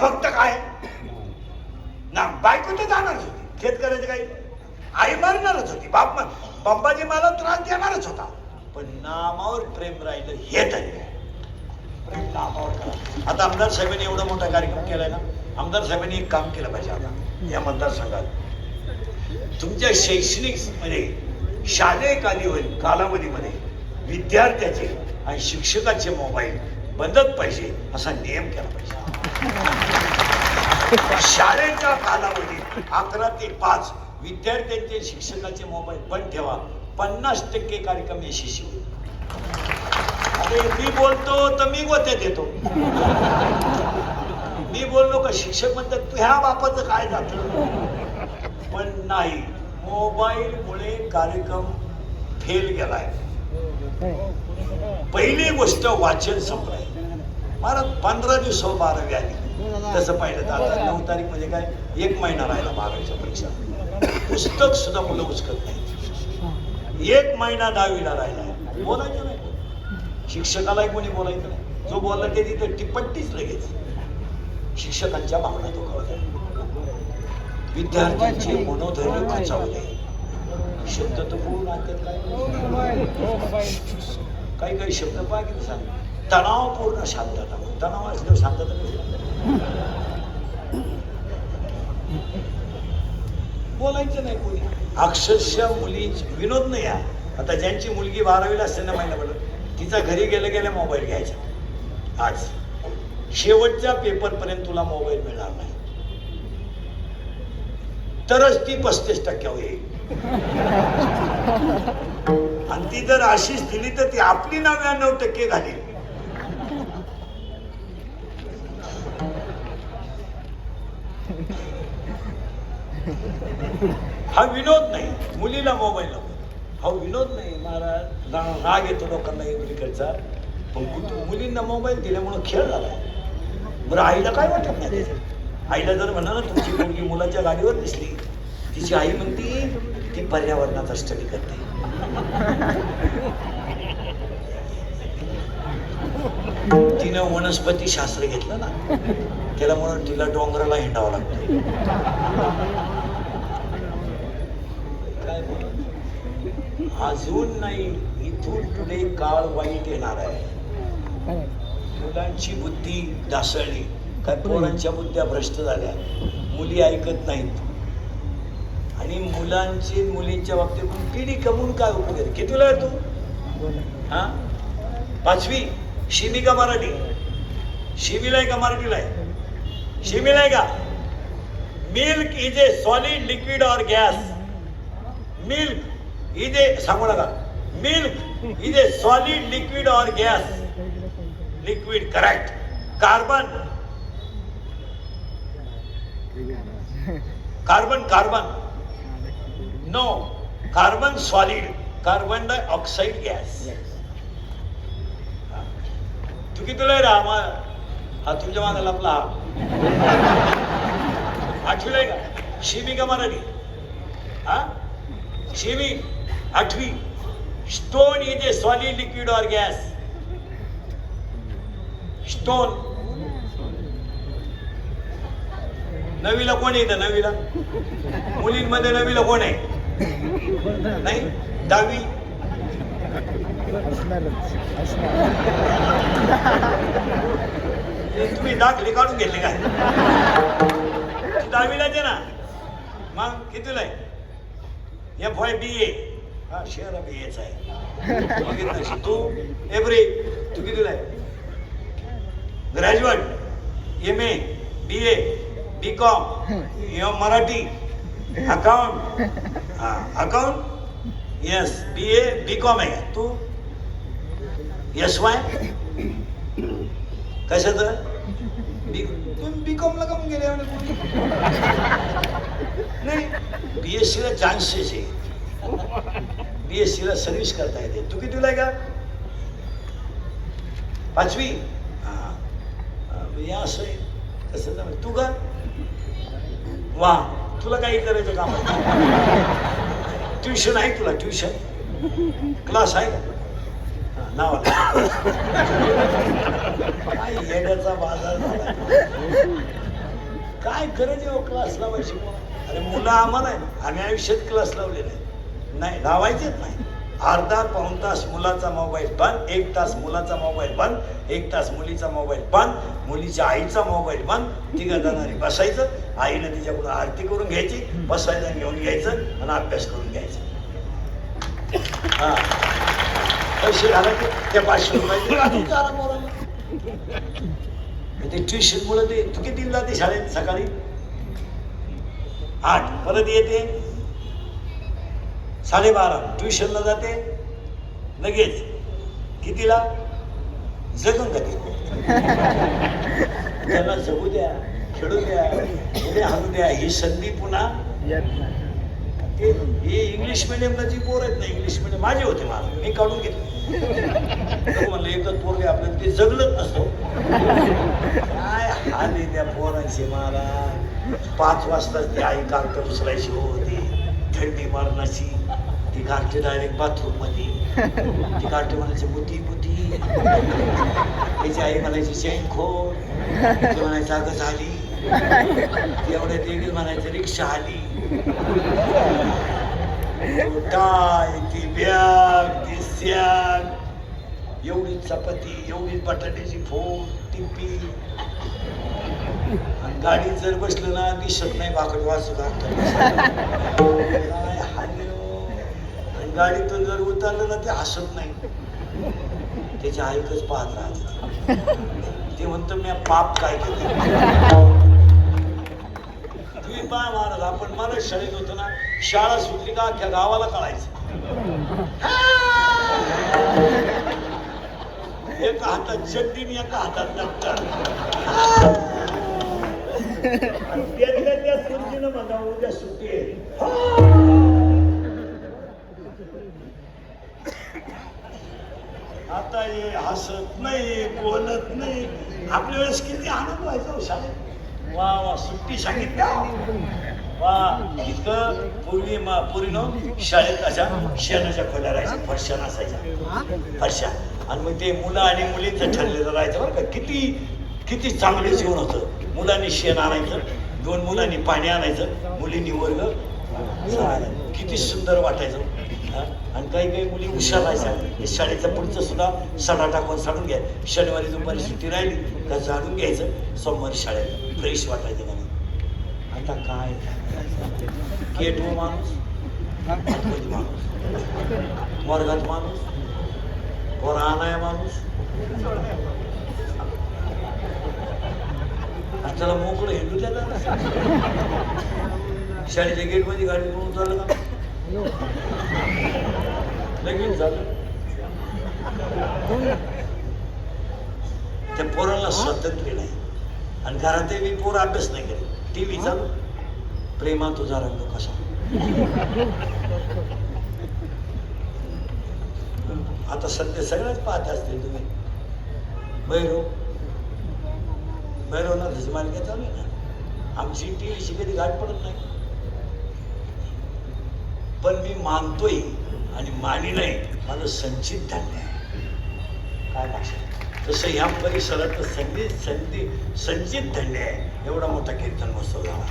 फक्त काय? ना बायको तर जाणारच होती. खेत काही. आई मारणारच होती. बाप बाप्पाजी मला त्रास देणारच होता. पण नामावर प्रेम राहिलं हे तरी. प्रेम नामावर करा. आता आमदार साहेबांनी एवढा मोठा कार्यक्रम केलाय ना आमदार साहेबांनी एक काम केलं पाहिजे आता या मतदारसंघात. तुमच्या शैक्षणिक म्हणजे शालेय कालीवधी कालावधीमध्ये विद्यार्थ्याचे आणि शिक्षकाचे मोबाईल बदत पाहिजे असा नियम केला पाहिजे. शाळेच्या कालावधीत अकरा ते पाच विद्यार्थ्यांचे शिक्षकाचे मोबाईल बंद ठेवा. पन्नास टक्के कार्यक्रम यशस्वी होईल. अरे मी बोलतो तर मी गोत्या देतो. मी बोललो का शिक्षक म्हणतात तुझ्या बापाचं काय जात? पण नाही मोबाईल मुळे कार्यक्रम फेल गेलाय. पहिली गोष्ट वाचन संपलाय. महाराज पंधरा दिवस बारावी आली. तसं पाहिलं तर आता नऊ तारीख म्हणजे काय? एक महिना राहिला बारावीच्या परीक्षा. पुस्तक सुद्धा मुलं उचकत नाही एक महिना दहावीला राहिला. बोलायचं नाही. शिक्षकालाही कोणी बोलायचं नाही. जो बोलला ते तिथं टिप्पट्टीच लगेच. शिक्षकांच्या भावना दुखावल्या विद्यार्थ्यांचे मनोधैर्य खचावले शब्द तर बोलून आणतात काय? काही काही शब्द पहा किती सांग? तणावपूर्ण शांतता. तणाव असल्यावर शांतता बोलायचं नाही कोणी. अक्षरशः मुली विनोद नाही हा. आता ज्यांची मुलगी बारावीला असते ना महिना पडत तिचा घरी गेल्या गेल्या मोबाईल घ्यायचा. आज. शेवटच्या पेपर पर्यंत तुला मोबाईल मिळणार नाही. तरच ती पस्तीस टक्क्यावर येईल. आणि ती जर अशीच दिली तर ती आपली नव्याण्णव टक्के घालील हा विनोद नाही. मुलीला मोबाईल नको हा विनोद नाही. महाराज राग येतो लोकांना मुलीकडचा पण कुठं मुलींना मोबाईल दिल्यामुळं खेळ झाला. बरं आईला काय वाटत नाही? आईला जर म्हणा ना तुमची मुलगी मुलाच्या गाडीवर दिसली. तिची आई म्हणती ती पर्यावरणाचा स्टडी करते. तिनं वनस्पती शास्त्र घेतलं ना. त्याला म्हणून तिला डोंगराला हिंडावं लागतं काय बोलू? अजून नाही. इथून पुढे काळ वाईट येणार आहे. मुलांची बुद्धी ढासळली. काय पोरांच्या बुद्ध्या भ्रष्ट झाल्या. मुली ऐकत नाहीत. आणि मुलांची मुलींच्या बाबतीत पिढी कमवून काय उपयोग कितीला आहे तू? हा? पाचवी? शिमी का मराठी? शिमीला आहे का मराठीला आहे? शिमीला आहे का? Milk is a solid liquid or gas milk is a सांगू नका. Milk is a solid liquid or gas liquid correct carbon carbon carbon no carbon solid carbon dioxide gas तू कितीला आहे? राहा हा तुमच्या मागे लपला. हा का? शिमी का मराठी? हा? शिमी? आठवी. Stone is a solid liquid or gas. Stone. नवीला कोण येतं नवीला? मुलींमध्ये नवीला कोण आहे? नाही? दहावी. तुम्ही दाखले काढून घेतले काय? दहावीला दहावीलाच आहे ना? मग कितीला आहे? एफ वाय बी ए हा शेअर बी एच आहे. बघितलं तू एव्हरी तू कितीला आहे? Graduate M A B A B com Marathi account हा account yes B A B com आहे? तू? एस वाय कशाचं? बी तुम्ही बी कॉमला का गेले? नाही बी एस सीला चान्सेस आहे. बी एस सीला सर्व्हिस करता येते. तू किती आहे का? पाचवी? हां. असं आहे. कसं जमेल तू का? वा. तुला काही करायचं काम ट्युशन आहे तुला ट्युशन क्लास आहे? का नाव काय येड्याचा बाजार झाला काय गरज आहे हो क्लास लावायची? अरे मुलं आम्हाला आहे. आम्ही आयुष्यात क्लास लावले नाही नाही लावायचेच नाही. अर्धा पाऊण तास मुलाचा मोबाईल बंद एक तास मुलाचा मोबाईल बंद एक तास मुलीचा मोबाईल बंद मुलीच्या आईचा मोबाईल बंद तिघा जणांनी बसायचं आईनं तिच्याकडून आरती करून घ्यायची बसायचं आणि घेऊन घ्यायचं आणि अभ्यास करून घ्यायचा. हा. पैसे घाला की त्या पाचशे रुपयाचे. ते ट्युशन ते तू किती जाते शाळेत सकाळी? आठ. परत येते? साडेबारा ट्युशनला जाते. लगेच. कितीला? जगून कधी त्यांना जगू द्या खेळू द्या उद्या हलू द्या ही संधी पुन्हा हे इंग्लिश मिडियमची पोर आहेत ना इंग्लिश मिडियम माझे होते मला मी काढून घेतले. म्हणलं एकच पोरगे आपल्याला ते जगलत नसतो काय हाल आहे त्या पोरांची मला पाच वाजता ती आई कागद उचलायची होती. थंडी मारण्याची. ती काढते डायरेक्ट बाथरूममध्ये. ती काढते म्हणायची बुती बुती त्याची आई म्हणायची चैन खोड ती अगं झाली. ती एवढ्या देखील म्हणायचं रिक्षा आली. टाय ती बॅग ती सॅग एवढी चपाती एवढी बटाट्याची फोड टिप्पी आणि गाडीत जर बसलं ना दिसत नाही बाकड वाचू काय आणि गाडीतून जर उतरलं ना ते हसत नाही. त्याची ऐकच पाहत राहते ते म्हणतो मी पाप काय केलं? तुम्ही पाय महाराज आपण मला शाळेत होतो ना शाळा सुटली का अख्ख्या गावाला कळायचं. एका हातात चड्डी एका हातात दप्तर त्यातल्या त्या सुरजीनं म्हणा उद्या सुट्टी आहे. आता हे हसत नाही बोलत नाही. आपल्या वेळेस किती आनंद व्हायचा हो, शाळेत. वा वा सुट्टी सांगितल्या हो. वा इतकं पूर्वी मा पूर्वीनं शाळेत अशा शेणाच्या खोल्या राहायच्या फरशा असायच्या फरशा आणि मग ते मुलं आणि मुलींचं ठरलेलं राहायचं बरं का. किती किती चांगलं जीवन होतं. मुलांनी शेण आणायचं दोन मुलांनी पाणी आणायचं मुलींनी वर्ग. किती सुंदर वाटायचं. आणि काही काही मुली हुशार राहायच्या. हे शाळेचं पुढचं सुद्धा सडा टाकून साडून घ्या. शनिवारी दुपारी सुट्टी राहिली तर जाणून घ्यायचं. सोमवारी शाळेत फ्रेश वाटायचं मला आता काय? केटो माणूस माणूस. वर्गात माणूस वर आणाय माणूस. आणि त्याला मोकळं हिंडू द्या शाळेच्या गेटमध्ये गाडी म्हणून झालं का? लगेच झालं. त्या पोराला स्वातंत्र्य नाही. आणि घरात मी पोर अभ्यास नाही केले टी व्ही चालू. प्रेमा तुझा रंग कसा? आता सध्या सगळ्याच पाहत असतील तुम्ही. भैरव. भैरवनाथ त्याची मालिका चालू आहे ना? आमची टी व्हीची कधी गाठ पडत नाही. पण मी मानतोय आणि मानी नाही. माझं संचित धान्य आहे. काय भाषा तसं ह्या परिसरात संधी संधी संचित धान्य आहे. एवढा मोठा कीर्तन महोत्सव झाला.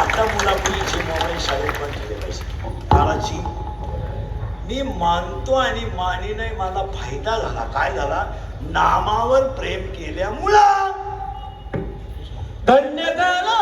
आता मुला मुलीची मोबाईल शाळेत पण ठेवले पाहिजे. काळाची मी मानतो आणि मानी नाही. मला फायदा झाला. काय झाला? नामावर प्रेम केल्यामुळं धन्य झाला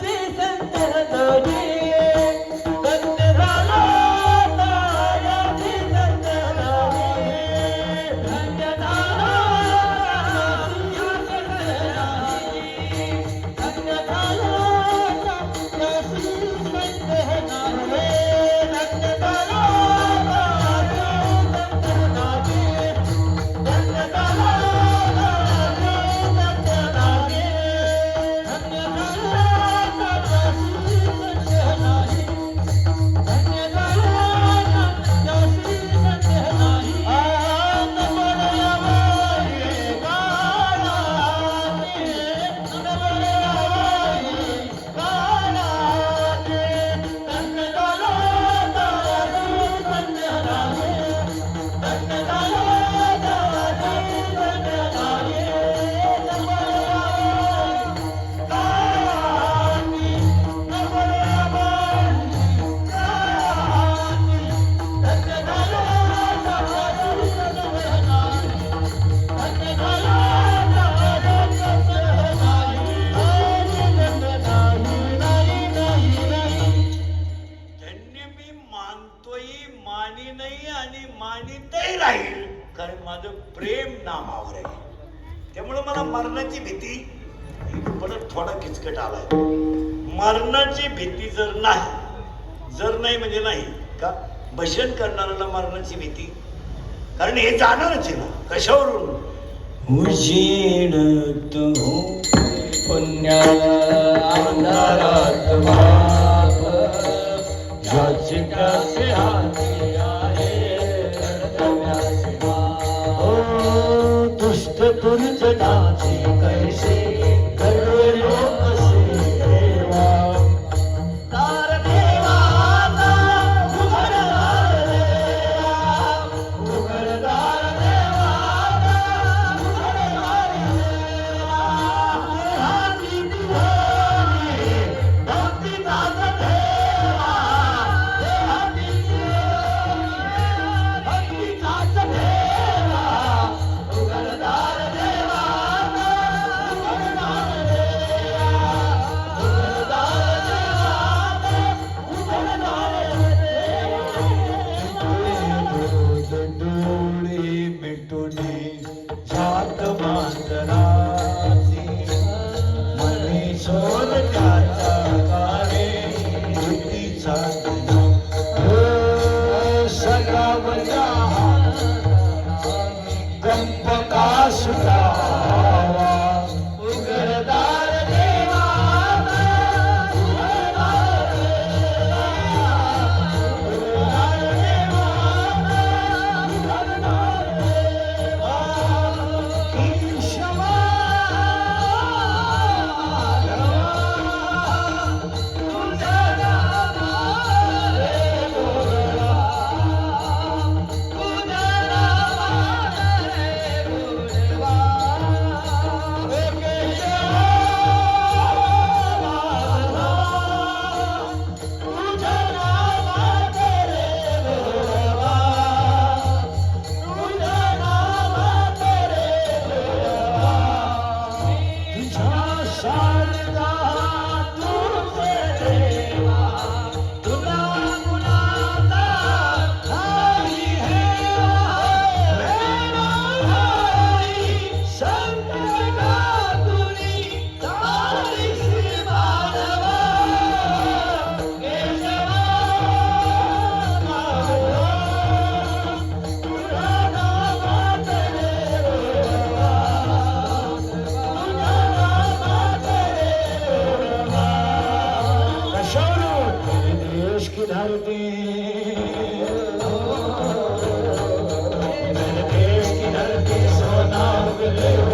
संत कारण माझं प्रेम नामावर आहे. त्यामुळे मला मरणाची भीती परत थोडा किचकट आलाय. मरणाची भीती जर नाही जर नाही म्हणजे नाही का भशन करणाऱ्याला मरणाची भीती? कारण हे जाणारच आहे ना कशावरून? उजेडत हो अंधारात নাচ வாழ்ந்தா देश की धरती सोना उगले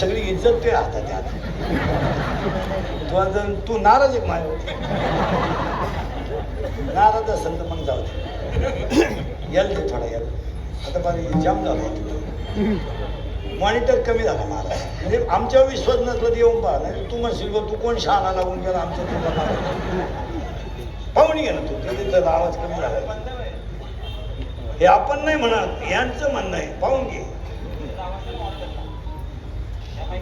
सगळी इज्जत ते राहतात त्यात तुला जण तू नाराज एक माझ्या नाराज असेल तर मग जाऊ दे. याल दे थोडा याल. आता पाणी जाम झाला मॉनिटर कमी झाला मला म्हणजे आमच्यावर विश्वास नसला तर येऊन पाहा. तू म्हणशील बा, तू कोण शहाणा लागून गेला आमच्या तुला मारायला. पाहून घे ना तू. कधी तर आवाज कमी झाला. हे आपण नाही म्हणत यांचं म्हणणं आहे. पाहून घे.